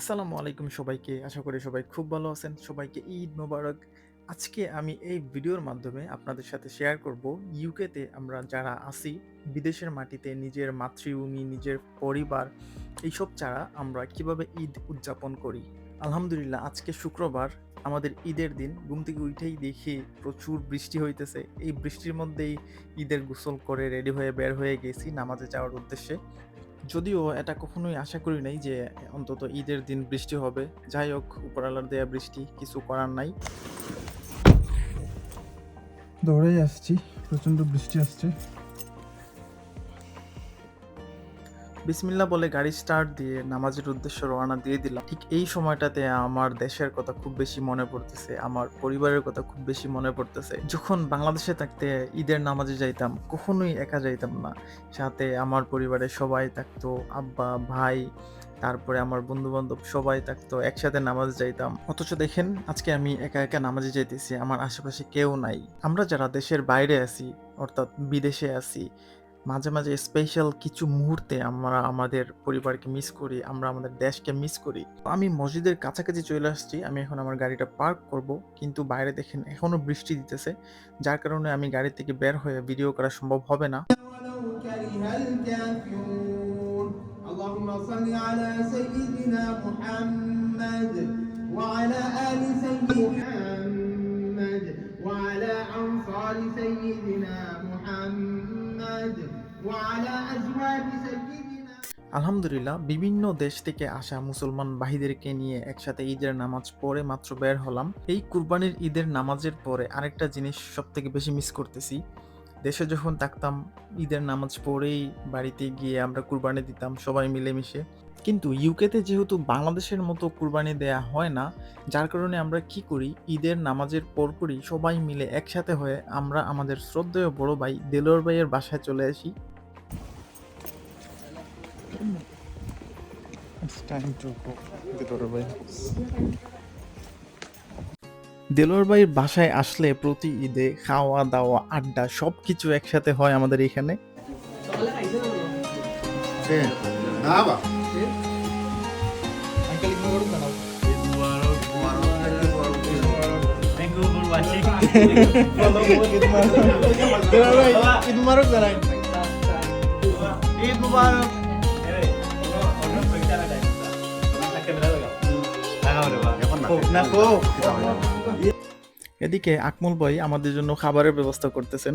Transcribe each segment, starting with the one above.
আসসালামু আলাইকুম সবাইকে। আশা করি সবাই খুব ভালো আছেন। সবাইকে ঈদ মোবারক। আজকে আমি এই ভিডিওর মাধ্যমে আপনাদের সাথে শেয়ার করব ইউকেতে আমরা যারা আছি, বিদেশের মাটিতে নিজের মাতৃভূমি, নিজের পরিবার, এইসব ছাড়া আমরা কীভাবে ঈদ উদযাপন করি? আলহামদুলিল্লাহ, আজকে শুক্রবার, আমাদের ঈদের দিন। ঘুম থেকে উঠেই দেখি প্রচুর বৃষ্টি হইতেছে। এই বৃষ্টির মধ্যেই ঈদের গোসল করে রেডি হয়ে বের হয়ে গেছি নামাজে যাওয়ার উদ্দেশ্যে। যদিও এটা কখনোই আশা করি নাই যে অন্তত ঈদের দিন বৃষ্টি হবে। যাই হোক উপরালার দেয়া বৃষ্টি কিছু করার নাই। দৌড়েই আসছি প্রচণ্ড বৃষ্টি আসছে। বিসমিল্লা বলে গাড়ি স্টার্ট দিয়ে নামাজের উদ্দেশ্যে রওনা দিয়ে দিলাম। ঠিক এই সময়টাতে আমার দেশের কথা খুব বেশি মনে পড়তেছে, আমার পরিবারের কথা খুব বেশি মনে পড়তেছে। যখন বাংলাদেশে থাকতে ঈদের নামাজে যাইতাম, কখনোই একা যাইতাম না। সাথে আমার পরিবারের সবাই থাকতো, আব্বা, ভাই, তারপরে আমার বন্ধু বান্ধব সবাই থাকতো, একসাথে নামাজ যাইতাম। অথচ দেখেন, আজকে আমি একা একা নামাজে যাইতেছি, আমার আশেপাশে কেউ নাই। আমরা যারা দেশের বাইরে আছি, অর্থাৎ বিদেশে আছি মাঝে মাঝে স্পেশাল কিছু মুহূর্তে আমরা আমাদের পরিবারকে মিস করি আমরা আমাদের দেশকে মিস করি তো আমি মসজিদের কাছাকাছি চলে আসছি আমি এখন আমার গাড়িটা পার্ক করব কিন্তু বাইরে দেখেন এখনো বৃষ্টি দিতেছে যার কারণে আমি গাড়ি থেকে বের হয়ে ভিডিও করা সম্ভব হবে না ولو كره الكافرون اللهم صل على سيدنا محمد وعلى آل سيدنا محمد وعلى أنصار سيدنا محمد وعلى أزواج سيدنا আলহামদুলিল্লাহ, বিভিন্ন দেশ থেকে আসা মুসলমান ভাইদেরকে নিয়ে একসাথে ঈদের নামাজ পড়ে মাত্র বের হলাম। এই কুরবানির ঈদের নামাজের পরে আরেকটা জিনিস সব থেকে বেশি মিস করতেছি। দেশে যখন থাকতাম, ঈদের নামাজ পড়েই বাড়িতে গিয়ে আমরা কুরবানি দিতাম সবাই মিলেমিশে। কিন্তু ইউকেতে যেহেতু বাংলাদেশের মতো কুরবানি দেয়া হয় না, যার কারণে আমরা কি করি, ঈদের নামাজের পরপরই সবাই মিলে একসাথে হয়ে আমরা আমাদের শ্রদ্ধেয় বড় ভাই দেলোর ভাইয়ের বাসায় চলে আসি। It's time to go Dilor bhai. Delwar ভাইয়ের বাসায় আসলে প্রতি ঈদে খাওয়া দাওয়া আড্ডা সব কিছু একসাথে হয় আমাদের এখানে Nada. Dilor এদিকে আকমল ভাই আমাদের জন্য খাবারের ব্যবস্থা করতেছেন।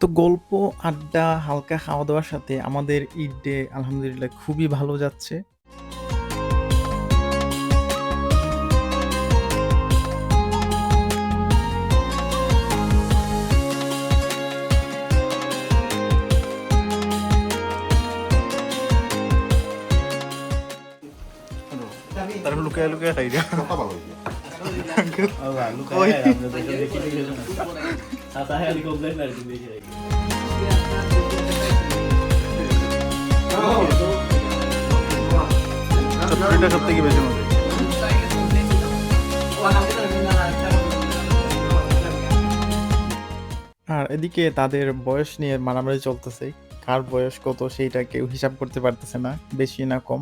তো গল্প আড্ডা হালকা খাওয়া দাওয়ার সাথে আমাদের ঈদ ডে আলহামদুলিল্লাহ খুবই ভালো যাচ্ছে। তারপর লুকায় লুকায় খাই। Kota ভালো হয়েছে। ওই। চটপটিটা সব আর এদিকে তাদের বয়স নিয়ে মারামারি চলতেছে কার বয়স কত সেইটা কেউ হিসাব করতে পারতেছে না, বেশি না কম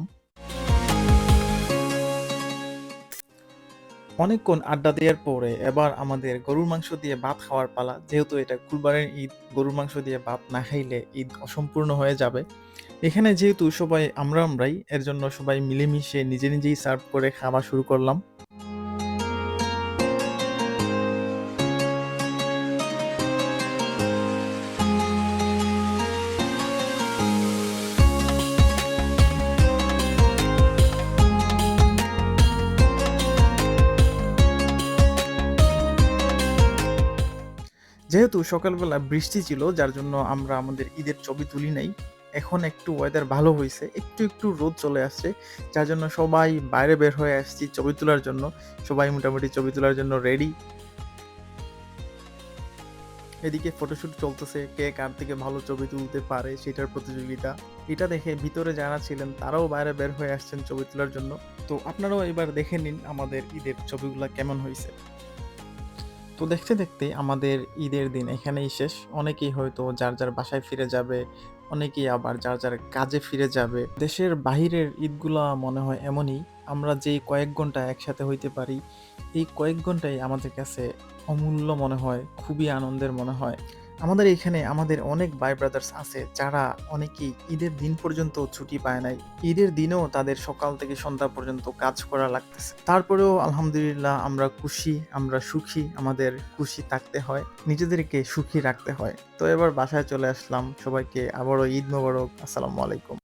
অনেকক্ষণ আড্ডা দেওয়ার পরে এবার আমাদের গরুর মাংস দিয়ে ভাত খাওয়ার পালা। যেহেতু এটা কুরবানের ঈদ, গরুর মাংস দিয়ে ভাত না খাইলে ঈদ অসম্পূর্ণ হয়ে যাবে। এখানে যেহেতু সবাই আমরা আমরাই, এর জন্য সবাই মিলেমিশে নিজে নিজেই সার্ভ করে খাওয়া শুরু করলাম। যেহেতু সকালবেলা বৃষ্টি ছিল, যার জন্য আমরা আমাদের ঈদের ছবি তুলি নাই। এখন একটু ওয়েদার ভালো হয়েছে, একটু একটু রোদ চলে আসছে, যার জন্য সবাই বাইরে বের হয়ে আসছি ছবি তোলার জন্য। সবাই মোটামুটি ছবি তোলার জন্য রেডি এদিকে ফটোশুট চলতেছে, কে কার থেকে ভালো ছবি তুলতে পারে সেটার প্রতিযোগিতা। এটা দেখে ভিতরে যারা ছিলেন, তারাও বাইরে বের হয়ে আসছেন ছবি তোলার জন্য। তো আপনারাও এবার দেখে নিন আমাদের ঈদের ছবিগুলো কেমন হয়েছে। তো দেখতে দেখতে আমাদের ঈদের দিন এখানেই শেষ। অনেকেই হয়তো যার যার বাসায় ফিরে যাবে, অনেকেই আবার যার যার কাজে ফিরে যাবে। দেশের বাহিরের ঈদগুলা মনে হয় এমনই, আমরা যেই কয়েক ঘণ্টা একসাথে হইতে পারি, এই কয়েক ঘন্টাই আমাদের কাছে অমূল্য মনে হয়, খুবই আনন্দের মনে হয়। আমাদের এখানে আমাদের অনেক বাই ব্রাদার্স আছে যারা অনেকেই ঈদের দিন পর্যন্ত ছুটি পায় নাই। ঈদের দিনেও তাদের সকাল থেকে সন্ধ্যা পর্যন্ত কাজ করা লাগতেছে। তারপরেও আলহামদুলিল্লাহ আমরা খুশি, আমরা সুখী, আমাদের খুশি থাকতে হয়, নিজেদেরকে সুখী রাখতে হয়। তো এবার বাসায় চলে আসলাম। সবাইকে আবারও ঈদ মোবারক। আসসালামু আলাইকুম।